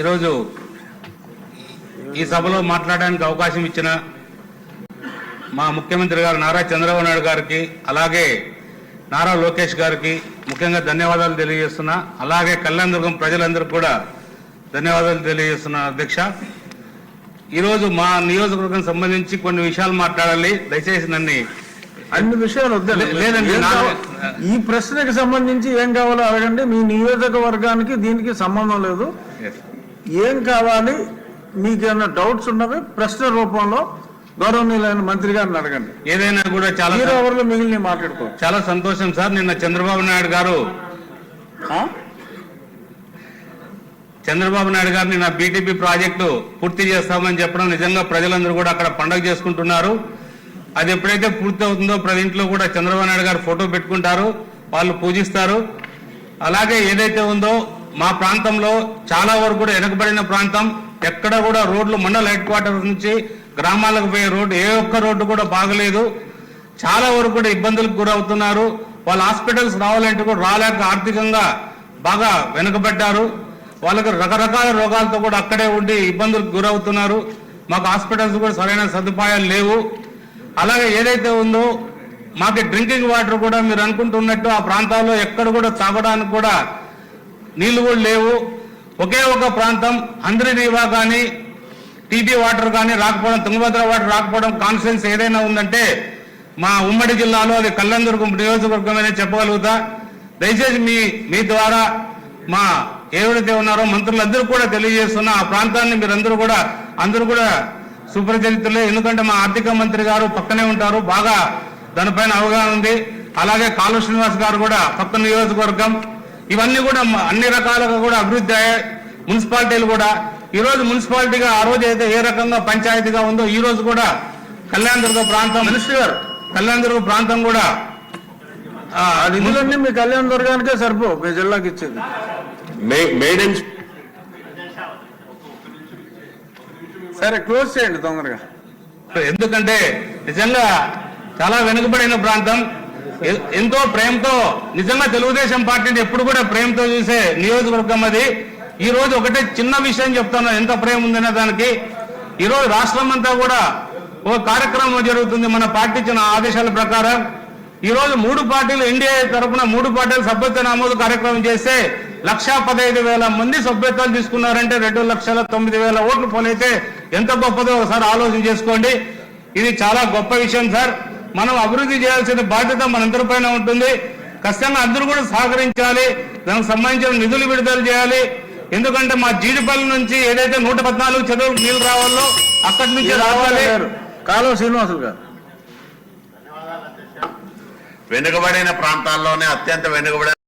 ఈరోజు ఈ సభలో మాట్లాడడానికి అవకాశం ఇచ్చిన మా ముఖ్యమంత్రి గారు నారా చంద్రబాబు నాయుడు గారికి అలాగే నారా లోకేష్ గారికి ముఖ్యంగా ధన్యవాదాలు తెలియజేస్తున్నా. అలాగే కళ్యాణదుర్గం ప్రజలందరికీ కూడా ధన్యవాదాలు తెలియజేస్తున్నా అధ్యక్ష. ఈరోజు మా నియోజకవర్గం సంబంధించి కొన్ని విషయాలు మాట్లాడాలి. దయచేసి నన్ను అన్ని విషయాలు వద్దండి లేదండి, ఈ ప్రశ్నకి సంబంధించి ఏం కావాలో అడగండి. మీ నియోజకవర్గానికి దీనికి సంబంధం లేదు. ఏం కావాలి? మీకు ఏమైనా డౌట్స్ ఉన్నవి? ప్రశ్న రూపంలో గౌరవనీయులైన మంత్రి గారిని అడగండి. ఏదైనా కూడా చాలా ఈ అవర్లో మిగిలిన మాట్లాడుకోవచ్చు. చాలా సంతోషం సార్. నిన్న చంద్రబాబు నాయుడు గారు? చంద్రబాబు నాయుడు గారిని నా బీటీపీ ప్రాజెక్టు పూర్తి చేస్తామని చెప్పడం నిజంగా ప్రజలందరూ కూడా అక్కడ పండగ చేసుకుంటున్నారు. అది ఎప్పుడైతే పూర్తి అవుతుందో ప్రతి ఇంట్లో కూడా చంద్రబాబు నాయుడు గారు ఫోటో పెట్టుకుంటారు వాళ్ళు పూజిస్తారు. అలాగే ఏదైతే ఉందో మా ప్రాంతంలో చాలా వరకు కూడా వెనకబడిన ప్రాంతం ఎక్కడ కూడా రోడ్లు మండల హెడ్ క్వార్టర్స్ నుంచి గ్రామాలకు పోయే రోడ్డు ఏ ఒక్క రోడ్డు కూడా బాగలేదు. చాలా వరకు కూడా ఇబ్బందులకు గురవుతున్నారు. వాళ్ళు హాస్పిటల్స్ రావాలంటే కూడా రాలేక ఆర్థికంగా బాగా వెనుకబడ్డారు. వాళ్ళకి రకరకాల రోగాలతో కూడా అక్కడే ఉండి ఇబ్బందులకు గురవుతున్నారు. మాకు హాస్పిటల్స్ కూడా సరైన సదుపాయాలు లేవు. అలాగే ఏదైతే ఉందో మాకు డ్రింకింగ్ వాటర్ కూడా మీరు అనుకుంటున్నట్టు ఆ ప్రాంతాల్లో ఎక్కడ కూడా తాగడానికి కూడా నీళ్ళు కూడా లేవు. ఒకే ఒక ప్రాంతం అందరినీవా కానీ టీటీ వాటర్ కానీ రాకపోవడం తుంగభద్ర వాటర్ రాకపోవడం కాన్ఫిడెన్స్ ఏదైనా ఉందంటే మా ఉమ్మడి జిల్లాలో అది కళ్యాణదుర్గం నియోజకవర్గమనే చెప్పగలుగుతా. దయచేసి మీ మీ ద్వారా మా ఎవరైతే ఉన్నారో మంత్రులందరూ కూడా తెలియజేస్తున్నా ఆ ప్రాంతాన్ని మీరందరూ కూడా అందరూ కూడా సుపరిచితులే ఎందుకంటే మా ఆర్థిక మంత్రి గారు పక్కనే ఉంటారు బాగా దానిపైన అవగాహన ఉంది. అలాగే కాలు శ్రీనివాస్ గారు కూడా పక్క నియోజకవర్గం. ఇవన్నీ కూడా అన్ని రకాలుగా కూడా అభివృద్ధి అయ్యాయి. మున్సిపాలిటీలు కూడా. ఈ రోజు మున్సిపాలిటీగా ఆ రోజు అయితే ఏ రకంగా పంచాయతీగా ఉందో ఈ రోజు కూడా కళ్యాణదుర్గ ప్రాంతం మినిస్టర్ గారు. కళ్యాణదుర్గ ప్రాంతం కూడా నిధులన్నీ మీ కళ్యాణ దుర్గానికే సరిపో మీ జిల్లాకి ఇచ్చేది. మేడ్ సరే క్లోజ్ చేయండి తొందరగా. ఎందుకంటే నిజంగా చాలా వెనుకబడిన ప్రాంతం. ఎంతో ప్రేమతో నిజంగా తెలుగుదేశం పార్టీని ఎప్పుడు కూడా ప్రేమతో చూసే నియోజకవర్గం అది. ఈ రోజు ఒకటే చిన్న విషయం చెప్తాను ఎంత ప్రేమ ఉందనే దానికి. ఈ రోజు రాష్ట్రం అంతా కూడా ఓ కార్యక్రమం జరుగుతుంది మన పార్టీ ఇచ్చిన ఆదేశాల ప్రకారం. ఈ రోజు మూడు పార్టీలు ఎన్డీఏ తరఫున మూడు పార్టీలు సభ్యత్వ నమోదు కార్యక్రమం చేస్తే లక్షా పదహైదు వేల మంది సభ్యత్వాలు తీసుకున్నారంటే రెండు లక్షల తొమ్మిది వేల ఓట్లు పోలైతే ఎంత గొప్పదో ఒకసారి ఆలోచన చేసుకోండి. ఇది చాలా గొప్ప విషయం సార్. మనం అభివృద్ధి చేయాల్సిన బాధ్యత మనందరిపైన ఉంటుంది. ఖచ్చితంగా అందరూ కూడా సహకరించాలి. దానికి సంబంధించిన నిధులు విడుదల చేయాలి. ఎందుకంటే మా జీడిపల్లి నుంచి ఏదైతే నూట పద్నాలుగు చదువులకు నీళ్ళు రావాలో అక్కడి నుంచి రావాలి. గారు కాలువ శ్రీనివాసులు గారు. వెనుకబడిన ప్రాంతాల్లోనే అత్యంత వెనుకబడిన